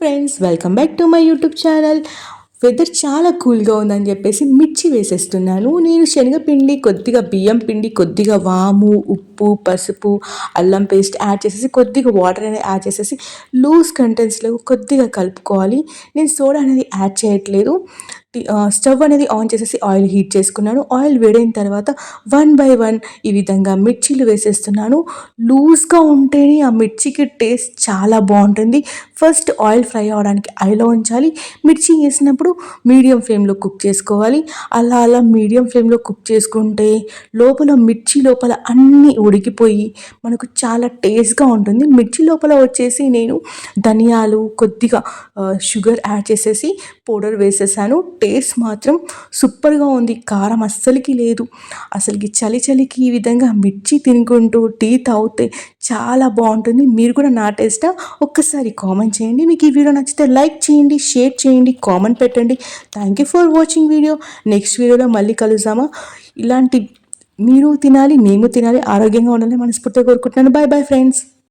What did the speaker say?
Friends welcome back to my YouTube channel weather చాలా కూల్గా ఉందని చెప్పేసి మిర్చి వేసేస్తున్నాను. నేను శనగపిండి కొద్దిగా బియ్యం పిండి కొద్దిగా వాము ఉప్పు పసుపు అల్లం పేస్ట్ యాడ్ చేసేసి కొద్దిగా వాటర్ అనేది యాడ్ చేసేసి లూజ్ కంటెంట్స్లో కొద్దిగా కలుపుకోవాలి. నేను సోడా అనేది యాడ్ చేయట్లేదు. స్టవ్ అనేది ఆన్ చేసేసి ఆయిల్ హీట్ చేసుకున్నాను. ఆయిల్ వేడైన తర్వాత వన్ బై వన్ ఈ విధంగా మిర్చీలు వేసేస్తున్నాను. లూజ్గా ఉంటేనే ఆ మిర్చికి టేస్ట్ చాలా బాగుంటుంది. ఫస్ట్ ఆయిల్ ఫ్రై అవడానికి ఐలో ఉంచాలి. మిర్చి వేసినప్పుడు మీడియం ఫ్లేమ్లో కుక్ చేసుకోవాలి. అలా అలా మీడియం ఫ్లేమ్లో కుక్ చేసుకుంటే లోపల మిర్చి లోపల అన్నీ ఉడికిపోయి మనకు చాలా టేస్ట్గా ఉంటుంది. మిర్చి లోపల వచ్చేసి నేను ధనియాలు కొద్దిగా షుగర్ యాడ్ చేసేసి పౌడర్ వేసేసాను. టేస్ట్ మాత్రం సూపర్గా ఉంది. కారం అస్సలకి లేదు. అసలుకి చలి చలికి ఈ విధంగా మిర్చి తినుకుంటూ టీ తాగితే చాలా బాగుంటుంది. మీరు కూడా నా టేస్ట్? ఒక్కసారి కామెంట్ చేయండి. మీకు ఈ వీడియో నచ్చితే లైక్ చేయండి షేర్ చేయండి కామెంట్ పెట్టండి. Thank you for watching video next వీడియోలో మళ్ళీ కలుద్దామా? ఇలాంటి మీరు తినాలి మేము తినాలి ఆరోగ్యంగా ఉండాలని మనస్ఫూర్తిగా కోరుకుంటున్నాను. Bye bye friends